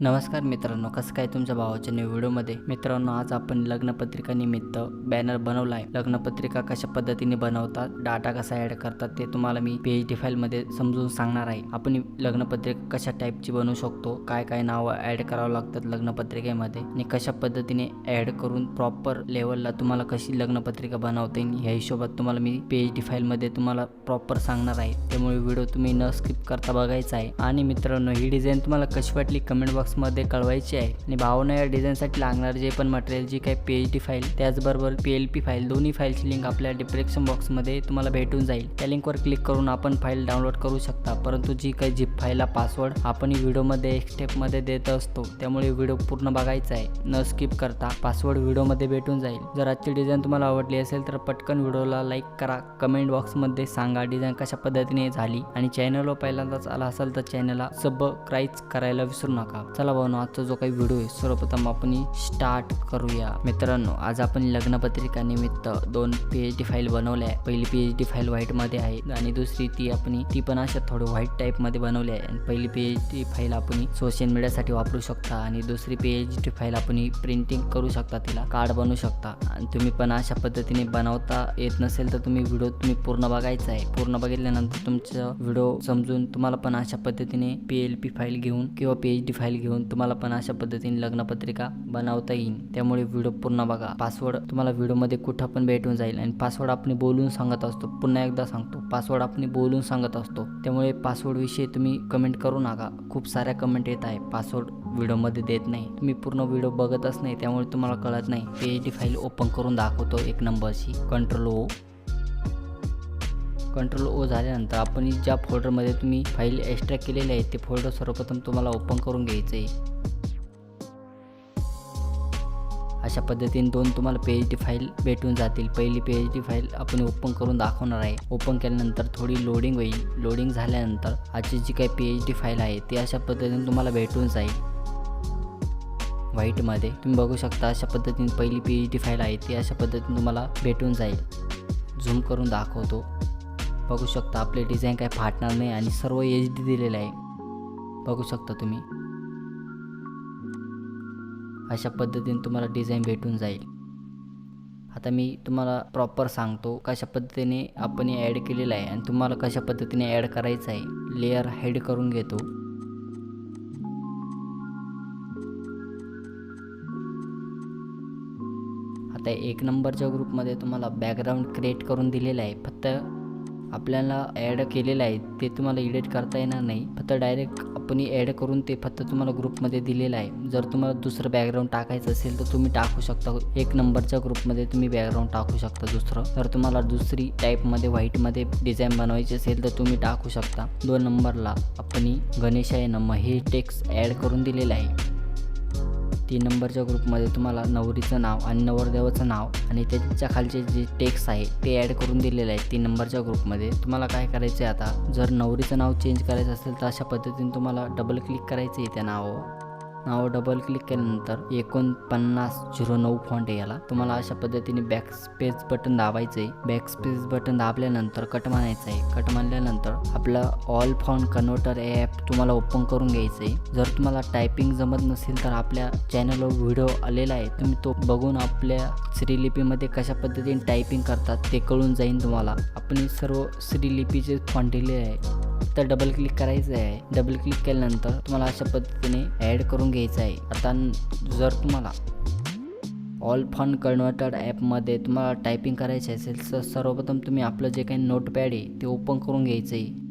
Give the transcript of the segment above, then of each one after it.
नमस्कार मित्रांनो कसं काय तुमच्या भावाच्या न्यू व्हिडिओमध्ये मित्रांनो आज आपण लग्नपत्रिका निमित्त बॅनर बनवला आहे लग्नपत्रिका कशा पद्धतीने बनवतात डाटा कसा ऍड करतात ते तुम्हाला मी पी एच डी फाईलमध्ये समजून सांगणार आहे. आपण लग्नपत्रिका कशा टाईपची बनवू शकतो काय काय नावं ऍड करावं लागतात लग्नपत्रिकेमध्ये आणि कशा पद्धतीने ऍड करून प्रॉपर लेवलला तुम्हाला कशी लग्नपत्रिका बनवता येईल ह्या हिशोबात तुम्हाला मी पी एच डी फाईलमध्ये तुम्हाला प्रॉपर सांगणार आहे. त्यामुळे व्हिडिओ तुम्ही न स्किप करता बघायचा आहे. आणि मित्रांनो ही डिझाईन तुम्हाला कशी वाटली कमेंट बॉक्समध्ये कळवायची आहे. आणि भावना या डिझाईनसाठी लागणार जे पण मटेरियल जी काही पी एच डी फाईल त्याचबरोबर पी एल पी फाईल दोन्ही फाईलची लिंक आपल्या डिस्क्रिप्शन बॉक्समध्ये तुम्हाला भेटून जाईल. त्या लिंकवर क्लिक करून आपण फाईल डाउनलोड करू शकता. परंतु जी काही झिप फाईलला पासवर्ड आपण व्हिडिओमध्ये एक स्टेपमध्ये देत असतो त्यामुळे व्हिडिओ पूर्ण बघायचा आहे. न स्किप करता पासवर्ड व्हिडिओमध्ये भेटून जाईल. जर आजची डिझाईन तुम्हाला आवडली असेल तर पटकन व्हिडिओला लाईक करा. कमेंट बॉक्समध्ये सांगा डिझाईन कशा पद्धतीने झाली. आणि चॅनलवर पहिल्यांदाच आला असेल तर चॅनलला सबस्क्राईब करायला विसरू नका. चला भाऊ आजचा जो काही व्हिडिओ आहे सर्वप्रथम आपण स्टार्ट करूया. मित्रांनो आज आपण लग्नपत्रिका निमित्त दोन पी एच डी फाईल बनवल्या आहे पहिली पी एच डी फाईल व्हाईटमध्ये आहे आणि दुसरी ती आपण ती पण अशा थोडी व्हाईट टाईपमध्ये बनवली आहे आणि पहिली पी एच डी फाईल आपण सोशल मीडियासाठी वापरू शकता आणि दुसरी पी एच डी फाईल आपण प्रिंटिंग करू शकता तिला कार्ड बनवू शकता. आणि तुम्ही पण अशा पद्धतीने बनवता येत नसेल तर तुम्ही व्हिडिओ तुम्ही पूर्ण बघायचा आहे. पूर्ण बघितल्यानंतर तुमचं व्हिडिओ समजून तुम्हाला पण अशा पद्धतीने पी एल पी फाईल घेऊन किंवा पी एच डी फाईल घेऊन तुम्हाला पण अशा पद्धतीने लग्नपत्रिका बनवता येईल त्यामुळे व्हिडिओ पूर्ण बघा. पासवर्ड तुम्हाला व्हिडिओमध्ये कुठं पण भेटून जाईल आणि पासवर्ड आपण बोलून सांगत असतो. पुन्हा एकदा सांगतो. पासवर्ड आपण बोलून सांगत असतो. त्यामुळे पासवर्डविषयी तुम्ही कमेंट करू नका. खूप साऱ्या कमेंट येत आहे. पासवर्ड व्हिडिओमध्ये देत नाही. तुम्ही पूर्ण व्हिडिओ बघतच नाही. त्यामुळे तुम्हाला कळत नाही. P H D file open करून दाखवतो एक नंबरची. कंट्रोल ओ कंट्रोल ओ झाल्यानंतर आपण ज्या फोल्डरमध्ये तुम्ही फाईल एक्स्ट्रा केलेले आहे ते फोल्डर सर्वप्रथम तुम्हाला ओपन करून घ्यायचं आहे अशा पद्धतीने दोन तुम्हाला पी एच डी फाईल भेटून जातील. पहिली पी एच डी फाईल आपण ओपन करून दाखवणार आहे. ओपन केल्यानंतर थोडी लोडिंग होईल. लोडिंग झाल्यानंतर आजची जी काही पी एच डी फाईल आहे ती अशा पद्धतीने तुम्हाला भेटून जाईल. व्हाईटमध्ये तुम्ही बघू शकता अशा पद्धतीने पहिली पी एच डी फाईल आहे ती अशा पद्धतीने तुम्हाला भेटून जाईल. झूम करून दाखवतो. बघू शकता आपले डिझाईन काय फाटणार नाही आणि सर्व एच डी दिलेलं आहे. बघू शकता तुम्ही. अशा पद्धतीने तुम्हाला डिझाईन भेटून जाईल. आता मी तुम्हाला प्रॉपर सांगतो कशा पद्धतीने आपण ॲड केलेलं आहे आणि तुम्हाला कशा पद्धतीने ॲड करायचं आहे. लेअर हाईड करून घेतो. आता एक नंबरच्या ग्रुपमध्ये तुम्हाला बॅकग्राऊंड क्रिएट करून दिलेलं आहे. फक्त आपल्याला ॲड केलेलं आहे ते तुम्हाला एडिट करता येणार नाही. फक्त डायरेक्ट आपण ॲड करून ते फक्त तुम्हाला ग्रुपमध्ये दिलेलं आहे. जर तुम्हाला दुसरं बॅकग्राऊंड टाकायचं असेल तर तुम्ही टाकू शकता. एक नंबरच्या ग्रुपमध्ये तुम्ही बॅकग्राऊंड टाकू शकता दुसरं. जर तुम्हाला दुसरी टाईपमध्ये व्हाईटमध्ये डिझाईन बनवायची असेल तर तुम्ही टाकू शकता. दोन नंबरला आपण गणेशाय नम हे टेक्स्ट ॲड करून दिलेलं आहे. तीन नंबरच्या ग्रुपमध्ये तुम्हाला नवरीचं नाव आणि नवरदेवाचं नाव आणि त्याच्या खालचे जे टेक्स्ट आहे ते ॲड करून दिलेलं आहे तीन नंबरच्या ग्रुपमध्ये. तुम्हाला काय करायचं आहे आता? जर नवरीचं नाव चेंज करायचं असेल तर अशा पद्धतीने तुम्हाला डबल क्लिक करायचं आहे त्या नावावर. नाव डबल क्लिक केल्यानंतर एकोणपन्नास झिरो नऊ फॉन्ट आहे याला. तुम्हाला अशा पद्धतीने बॅक स्पेस बटन दाबायचं आहे बॅक स्पेस बटन दाबल्यानंतर कट मारायचं आहे कट मारल्यानंतर आपलं ऑल फॉन्ट कन्व्हर्टर ॲप तुम्हाला ओपन करून घ्यायचं आहे जर तुम्हाला टायपिंग जमत नसेल तर आपल्या चॅनलवर व्हिडिओ आलेला आहे तुम्ही तो बघून आपल्या श्रीलिपीमध्ये कशा पद्धतीने टायपिंग करतात ते कळून जाईल तुम्हाला. आपण सर्व श्रीलिपीचे फॉन्ट दिले आहे. तर डबल क्लिक करायचं आहे डबल क्लिक केल्यानंतर तुम्हाला अशा पद्धतीने ॲड करून घ्यायचं आहे आता जर तुम्हाला ऑल फंड कन्व्हर्टर ॲपमध्ये तुम्हाला टायपिंग करायचे असेल तर सर्वप्रथम तुम्ही आपलं जे काही नोटपॅड आहे ते ओपन करून घ्यायचं आहे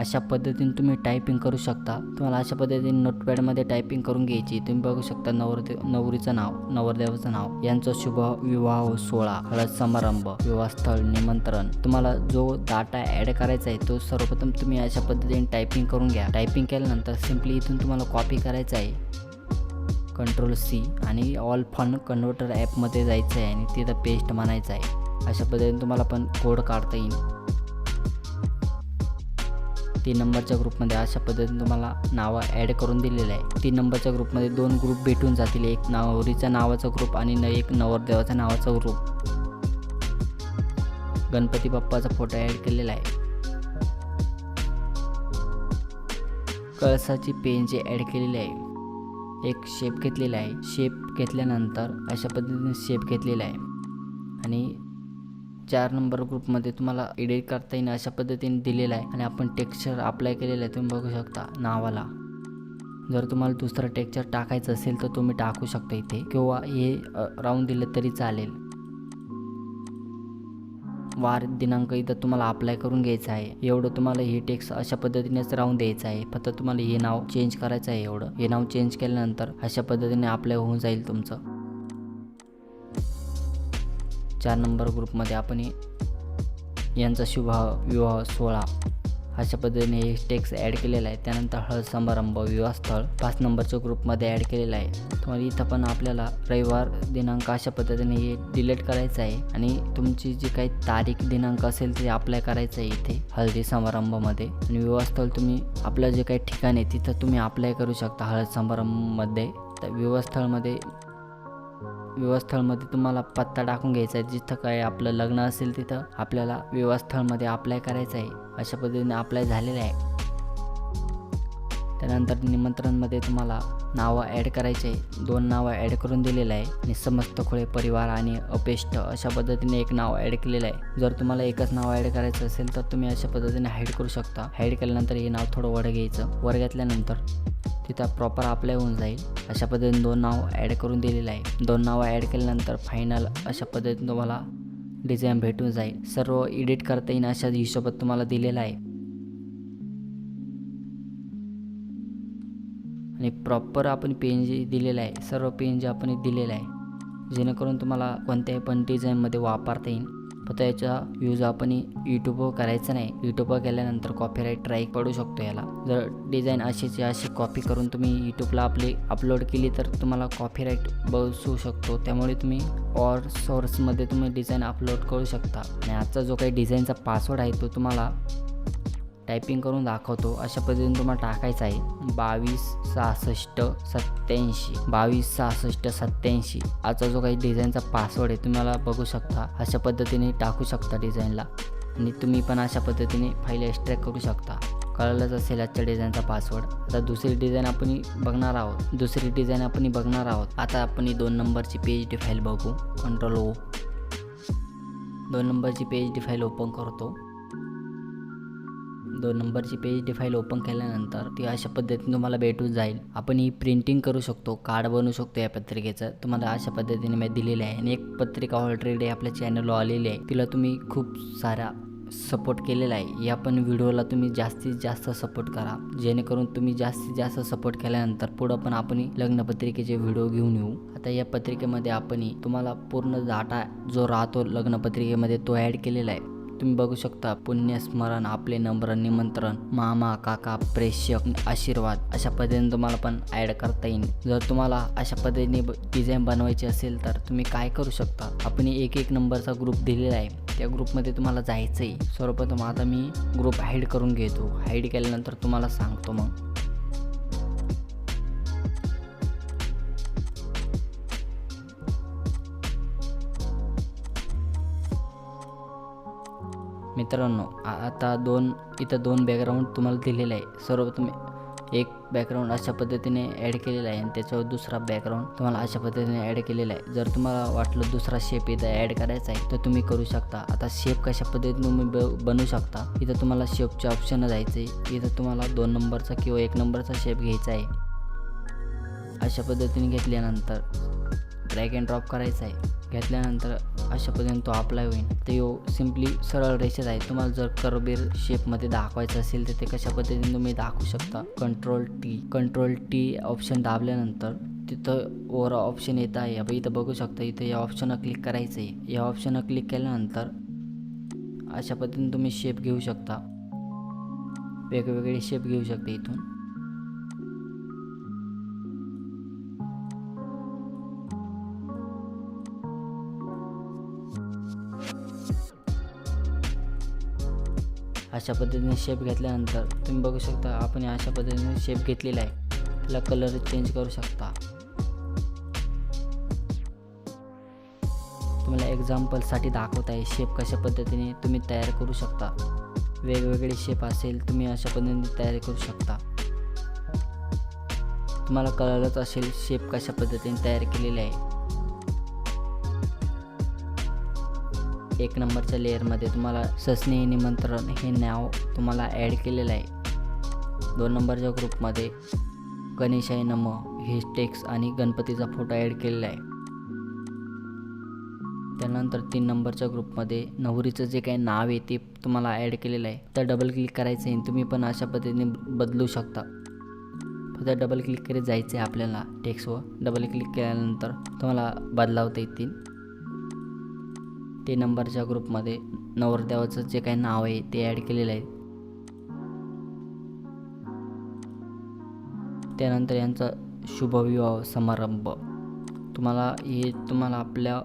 अशा पद्धतीने तुम्ही टायपिंग करू शकता. तुम्हाला अशा पद्धतीने नोटपॅडमध्ये टायपिंग करून घ्यायची. तुम्ही बघू शकता नवरदेव नवरीचं नाव नवरदेवाचं नाव. यांचा शुभ विवाह सोहळा हळद समारंभ विवाहस्थळ निमंत्रण. तुम्हाला जो डाटा ॲड करायचा आहे तो सर्वप्रथम तुम्ही अशा पद्धतीने टायपिंग करून घ्या. टायपिंग केल्यानंतर सिम्पली इथून तुम्हाला कॉपी करायचं आहे. कंट्रोल सी आणि ऑल फंड कन्व्हर्टर ॲपमध्ये जायचं आहे आणि तिथं पेस्ट म्हणायचं आहे. अशा पद्धतीने तुम्हाला पण कोड काढता येईल. तीन नंबरच्या ग्रुपमध्ये अशा पद्धतीने तुम्हाला नावं ॲड करून दिलेलं आहे. तीन नंबरच्या ग्रुपमध्ये दोन ग्रुप भेटून जातील. एक नवरीचा नावाचा ग्रुप आणि न एक नवरदेवाच्या नावाचा ग्रुप. गणपती बाप्पाचा फोटो ॲड केलेला आहे. कळसाची पेन जे ॲड केलेली आहे. एक शेप घेतलेला आहे. शेप घेतल्यानंतर अशा पद्धतीने शेप घेतलेला आहे. आणि चार नंबर ग्रुपमध्ये तुम्हाला एडिट करता येईल अशा पद्धतीने दिलेला आहे. आणि आपण टेक्स्चर अप्लाय केलेलं आहे तुम्ही बघू शकता नावाला. जर तुम्हाला दुसरं टेक्स्चर टाकायचं असेल तर तुम्ही टाकू शकता इथे. किंवा हे राहून दिलं तरी चालेल. वार दिनांक इथं तुम्हाला अप्लाय करून घ्यायचं आहे. एवढं तुम्हाला हे टेक्स्ट अशा पद्धतीनेच राहून द्यायचं आहे. फक्त तुम्हाला हे नाव चेंज करायचं आहे एवढं. हे नाव चेंज केल्यानंतर अशा पद्धतीने अप्लाय होऊन जाईल तुमचं. चार नंबर ग्रुपमध्ये आपण यांचा शुभ विवाह सोहळा अशा पद्धतीने हे टेक्स्ट ॲड केलेला आहे. त्यानंतर हळद समारंभ विवाहस्थळ पाच नंबरच्या ग्रुपमध्ये ॲड केलेला आहे. तुम्हाला इथं पण आपल्याला रविवार दिनांक अशा पद्धतीने हे डिलीट करायचं आहे आणि तुमची जी काही तारीख दिनांक असेल ते अप्लाय करायचं आहे इथे हळदी समारंभामध्ये. आणि विवाहस्थळ तुम्ही आपलं जे काही ठिकाण आहे तिथं तुम्ही अप्लाय करू शकता हळद समारंभमध्ये. तर विवाहस्थळमध्ये विवाहस्थळमध्ये तुम्हाला पत्ता टाकून घ्यायचा आहे. जिथं काय आपलं लग्न असेल तिथं आपल्याला विवाहस्थळमध्ये अप्लाय करायचं आहे. अशा पद्धतीने अप्लाय झालेलं आहे. त्यानंतर निमंत्रणमध्ये तुम्हाला नावं ॲड करायचे आहे. दोन नावं ॲड करून दिलेलं आहे. आणि समस्त खोळे परिवार आणि अपेष्ट अशा पद्धतीने एक नाव ॲड केलेलं आहे. जर तुम्हाला एकच नाव ॲड करायचं असेल तर तुम्ही अशा पद्धतीने हाईड करू शकता. हाईड केल्यानंतर हे नाव थोडं वर घ्यायचं. वर घेतल्यानंतर तिथं प्रॉपर अप्लाय होऊन जाईल. अशा पद्धतीने दोन नाव ॲड करून दिलेलं आहे. दोन नावं ॲड केल्यानंतर फायनल अशा पद्धतीने तुम्हाला डिझाईन भेटून जाईल. सर्व एडिट करता येईल अशा हिशोबात तुम्हाला दिलेला आहे. आणि प्रॉपर आपण पेन जे दिलेलं आहे. सर्व पेन जे आपण दिलेलं आहे. जेणेकरून तुम्हाला कोणत्याही पण डिझाईनमध्ये वापरता येईल. फक्त याचा यूज आपण यूट्यूबवर करायचं नाही. यूट्यूबवर केल्यानंतर कॉपीराईट ट्राईक पडू शकतो याला. जर डिझाईन अशीची अशी कॉपी करून तुम्ही यूट्यूबला आपली अपलोड केली तर तुम्हाला कॉपीराईट बसू शकतो. त्यामुळे तुम्ही ऑर सोर्समध्ये तुम्ही डिझाईन अपलोड करू शकता. आणि आजचा जो काही डिझाईनचा पासवर्ड आहे तो तुम्हाला टायपिंग करून दाखवतो. अशा पद्धतीने तुम्हाला टाकायचं आहे. बावीस सहासष्ट सत्याऐंशी बावीस सहासष्ट सत्याऐंशी आजचा जो काही डिझाईनचा पासवर्ड आहे तुम्हाला बघू शकता. अशा पद्धतीने टाकू शकता डिझाईनला. आणि तुम्ही पण अशा पद्धतीने फाईल एक्स्ट्रॅक्ट करू शकता. कळलंच असेल आजच्या डिझाईनचा पासवर्ड. आता दुसरी डिझाईन आपण बघणार आहोत. दुसरी डिझाईन आपण बघणार आहोत. आता आपण दोन नंबरची पी एच डी फाईल बघू. कंट्रोल ओ दोन नंबरची P H D file open करतो. दोन नंबरची पेज डी फाईल ओपन केल्यानंतर ती अशा पद्धतीने तुम्हाला भेटून जाईल. आपण ही प्रिंटिंग करू शकतो कार्ड बनवू शकतो या पत्रिकेचं. तुम्हाला अशा पद्धतीने मी दिलेलं आहे. आणि एक पत्रिका ऑलरेडी आपल्या चॅनलवर आलेली आहे. तिला तुम्ही खूप सारा सपोर्ट केलेला आहे. या पण व्हिडिओला तुम्ही जास्तीत जास्त सपोर्ट करा. जेणेकरून तुम्ही जास्तीत जास्त सपोर्ट केल्यानंतर पुढं पण आपण लग्नपत्रिकेचे व्हिडिओ घेऊन येऊ. आता या पत्रिकेमध्ये आपण तुम्हाला पूर्ण डाटा जो राहतो लग्नपत्रिकेमध्ये तो ॲड केलेला आहे. तुम्ही बघू शकता पुण्यस्मरण आपले नम्र निमंत्रण मामा काका प्रेक्षक आशीर्वाद अशा पद्धतीने तुम्हाला पण ॲड करता येईल. जर तुम्हाला अशा पद्धतीने डिझाईन बनवायची असेल तर तुम्ही काय करू शकता? आपण एक एक नंबरचा ग्रुप दिलेला आहे. त्या ग्रुपमध्ये तुम्हाला जायचं आहे सर्वप्रथम आता मी ग्रुप हाईड करून घेतो. हाईड केल्यानंतर तुम्हाला सांगतो मग. मित्रांनो आता दोन इथं दोन बॅकग्राऊंड तुम्हाला दिलेलं आहे. सर्वप्रथम एक बॅकग्राऊंड अशा पद्धतीने ॲड केलेला आहे आणि त्याच्यावर दुसरा बॅकग्राऊंड तुम्हाला अशा पद्धतीने ॲड केलेला आहे. जर तुम्हाला वाटलं दुसरा शेप इथं ॲड करायचा आहे तर तुम्ही करू शकता. आता शेप कशा पद्धतीने तुम्ही ब बनवू शकता इथं तुम्हाला शेपचे ऑप्शन जायचे. आहे इथं तुम्हाला दोन नंबरचा किंवा एक नंबरचा शेप घ्यायचा आहे. अशा पद्धतीने घेतल्यानंतर ड्रॅग अँड ड्रॉप करायचा आहे. घेतल्यानंतर अशा पद्धतीने तो अप्लाय होईल ते यो सिम्पली सरळ रेषेत आहे. तुम्हाला जर करबेर शेपमध्ये दाखवायचं असेल तर ते कशा पद्धतीने तुम्ही दाखवू शकता? Control T control T option दाबल्यानंतर तिथं वर ऑप्शन येत आहे. आपण इथं बघू शकता इथं या ऑप्शनवर क्लिक करायचं आहे या ऑप्शनवर क्लिक केल्यानंतर अशा पद्धतीने तुम्ही शेप घेऊ शकता. वेगवेगळे शेप घेऊ शकता इथून. अशा पद्धतीने शेप घेतल्यानंतर तुम्ही बघू शकता आपण अशा पद्धतीने शेप घेतलेला आहे. त्याला कलर चेंज करू शकता. तुम्हाला एक्झाम्पलसाठी दाखवत आहे शेप कशा पद्धतीने तुम्ही तयार करू शकता. वेगवेगळे शेप असेल तुम्ही अशा पद्धतीने तयार करू शकता. तुम्हाला कळलंच असेल शेप कशा पद्धतीने तयार केलेले आहे. एक नंबरच्या लेअरमध्ये तुम्हाला ससनी निमंत्रण हे नाव तुम्हाला ॲड केलेलं आहे. दोन नंबरच्या ग्रुपमध्ये गणेशाय नम हे टेक्स आणि गणपतीचा फोटो ॲड केलेला आहे. त्यानंतर तीन नंबरच्या ग्रुपमध्ये नवरीचं जे काही नाव आहे ते तुम्हाला ॲड केलेलं आहे. तर डबल क्लिक करायचं आहे तुम्ही पण अशा पद्धतीने बदलू शकता. फक्त डबल क्लिक करीत जायचं आहे आपल्याला टेक्स्टवर. डबल क्लिक केल्यानंतर तुम्हाला बदलावता येतील. ते नंबरच्या ग्रुपमध्ये नवरदेवाचं जे काही नाव आहे ते ॲड केलेलं आहे. त्यानंतर यांचा शुभविवाह समारंभ. तुम्हाला हे तुम्हाला आपल्या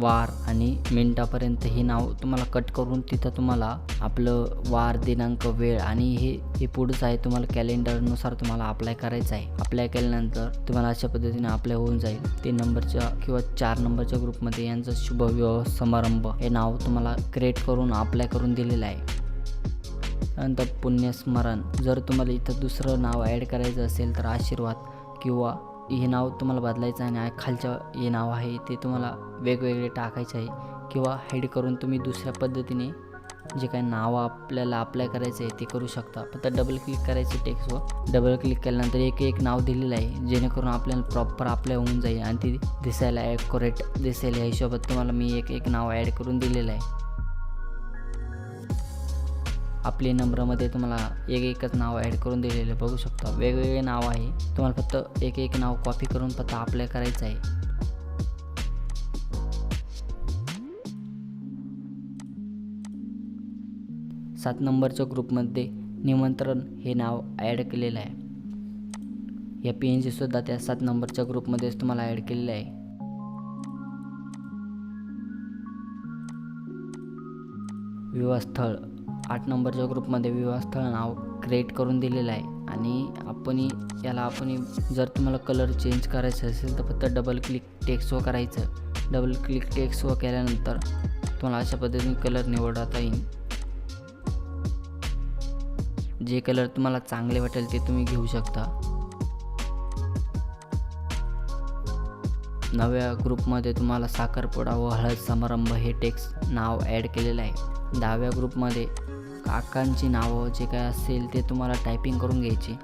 वार आणि मिनटापर्यंत हे नाव तुम्हाला कट करून तिथं तुम्हाला आपलं वार दिनांक वेळ आणि हे हे पुढचं आहे तुम्हाला कॅलेंडरनुसार तुम्हाला अप्लाय करायचं आहे. अप्लाय केल्यानंतर तुम्हाला अशा पद्धतीने अप्लाय होऊन जाईल. तीन नंबरच्या किंवा चार नंबरच्या ग्रुपमध्ये यांचं शुभविवाह समारंभ हे नाव तुम्हाला क्रिएट करून अप्लाय करून दिलेलं आहे. नंतर पुण्यस्मरण. जर तुम्हाला इथं दुसरं नाव ॲड करायचं असेल तर आशीर्वाद किंवा हे नाव तुम्हाला बदलायचं आहे आणि खालचं हे नाव आहे ते तुम्हाला वेगवेगळे टाकायचं आहे किंवा हेड करून तुम्ही दुसऱ्या पद्धतीने जे काही नावं आपल्याला अप्लाय करायचं आहे ते करू शकता. फक्त डबल क्लिक करायचे टेक्स्टवर डबल क्लिक केल्यानंतर एक एक नाव दिलेलं आहे जेणेकरून आपल्याला प्रॉपर अप्लाय होऊन जाईल आणि ती दिसायला ॲक्युरेट दिसेल. या हिशोबात तुम्हाला मी एक एक नाव ॲड करून दिलेलं आहे. आपले नंबरमध्ये तुम्हाला एक एकच नाव ॲड करून दिलेलं बघू शकता. वेगवेगळे नाव आहे. तुम्हाला फक्त एक एक नाव कॉपी करून फक्त अप्लाय करायचं आहे. सात नंबरच्या ग्रुपमध्ये निमंत्रण हे नाव ॲड केलेलं आहे. या पी एन जीसुद्धा त्या सात नंबरच्या ग्रुपमध्येच तुम्हाला ॲड केलेलं आहे. विवाहस्थळ. आठ नंबरच्या ग्रुपमध्ये विवाहस्थळ नाव क्रिएट करून दिलेलं आहे. आणि आपण याला आपण जर तुम्हाला कलर चेंज करायचं असेल तर फक्त डबल क्लिक टेक्स्टवर करायचं. डबल क्लिक टेक्स्टवर केल्यानंतर तुम्हाला अशा पद्धतीने कलर निवडता येईल. जे कलर तुम्हाला चांगले वाटेल ते तुम्ही घेऊ शकता. नव्या ग्रुपमध्ये तुम्हाला साखरपुडा व हळद समारंभ हे टेक्स्ट नाव ॲड केलेलं आहे. दहाव्या ग्रुपमध्ये काकांची नावं जे काय असेल ते तुम्हाला टायपिंग करून घ्यायची.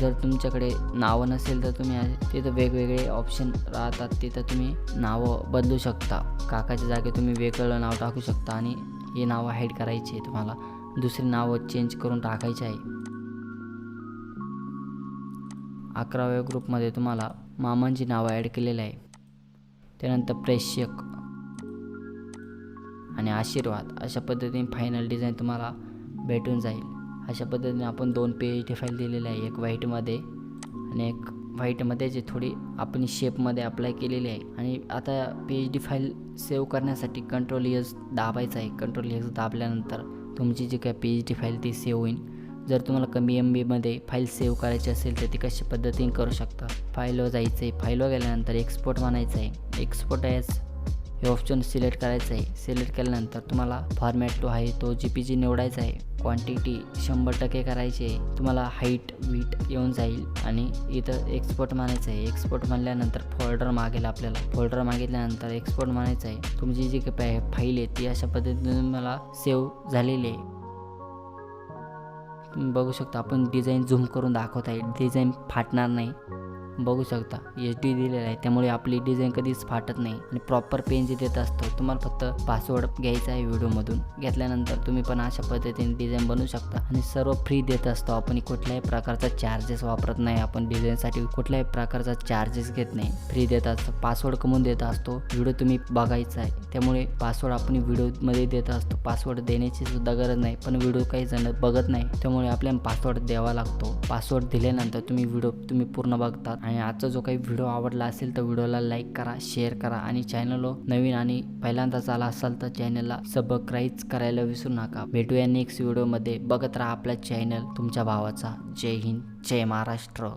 जर तुमच्याकडे नावं नसेल तर तुम्ही तिथं वेगवेगळे ऑप्शन राहतात तिथं तुम्ही नावं बदलू शकता. काकाच्या जागी तुम्ही वेगळं नाव टाकू शकता आणि हे नावं हाईड करायची आहे तुम्हाला. दुसरी नावं चेंज करून टाकायची आहे. अकराव्या ग्रुपमध्ये तुम्हाला मामांची नावं ॲड केलेलं आहे. त्यानंतर प्रेक्षक आणि आशीर्वाद. अशा पद्धतीने फायनल डिझाईन तुम्हाला भेटून जाईल. अशा पद्धतीने आपण दोन पी एच डी फाईल दिलेले आहे. एक व्हाईटमध्ये आणि एक व्हाईटमध्ये जे थोडी आपण शेपमध्ये अप्लाय केलेली आहे. आणि आता P H D file save करण्यासाठी कंट्रोल यस दाबायचं आहे. कंट्रोल यस दाबल्यानंतर तुमची जी काय पी एच डी फाईल ती सेव्ह होईल. जर तुम्हाला कमी एम बीमध्ये फाईल सेव्ह करायची असेल तर ती कशा पद्धतीने करू शकता? फाईलवर जायचं आहे फाईलवर गेल्यानंतर एक्सपोर्ट म्हणायचं आहे एक्सपोर्ट ॲज हे ऑप्शन सिलेक्ट करायचं आहे. सिलेक्ट केल्यानंतर तुम्हाला फॉर्मॅट टू आहे तो जी पी जी निवडायचा आहे. क्वांटिटी शंभर टक्के करायची आहे. तुम्हाला हाईट वीट येऊन जाईल. आणि इथं एक्सपोर्ट म्हणायचं आहे. एक्सपोर्ट म्हणल्यानंतर फोल्डर मागेल आपल्याला. फोल्डर मागितल्यानंतर एक्सपोर्ट म्हणायचं आहे. तुमची जी काही फाईल आहे ती अशा पद्धतीने मला सेव्ह झालेली आहे. तुम्ही बघू शकता आपण डिझाईन झूम करून दाखवत आहे. डिझाईन फाटणार नाही. बघू शकता. एच डी दिलेला आहे. त्यामुळे आपली डिझाईन कधीच फाटत नाही. आणि प्रॉपर पेन जे देत असतो तुम्हाला फक्त पासवर्ड घ्यायचा आहे व्हिडिओमधून. घेतल्यानंतर तुम्ही पण अशा पद्धतीने डिझाईन बनवू शकता. आणि सर्व फ्री देत असतो आपण. कुठल्याही प्रकारचा चार्जेस वापरत नाही आपण डिझाईनसाठी कुठल्याही प्रकारचा चार्जेस घेत नाही. फ्री देत असतो. पासवर्ड कमवून देत असतो. व्हिडिओ तुम्ही बघायचा आहे. त्यामुळे पासवर्ड आपण व्हिडिओमध्ये देत असतो. पासवर्ड देण्याची सुद्धा गरज नाही. पण व्हिडिओ काही जण बघत नाही. त्यामुळे आपल्याला पासवर्ड द्यावा लागतो. पासवर्ड दिल्यानंतर तुम्ही व्हिडिओ तुम्ही पूर्ण बघतात. आणि आजचा जो काही व्हिडिओ आवडला असेल तर व्हिडिओला लाईक करा शेअर करा आणि चॅनलवर नवीन आणि पहिल्यांदाच आला असाल तर चॅनलला सबस्क्राईब करायला विसरू नका. भेटूया नेक्स्ट व्हिडिओमध्ये बघत राहा आपला चॅनल तुमच्या भावाचा. जय हिंद जय महाराष्ट्र.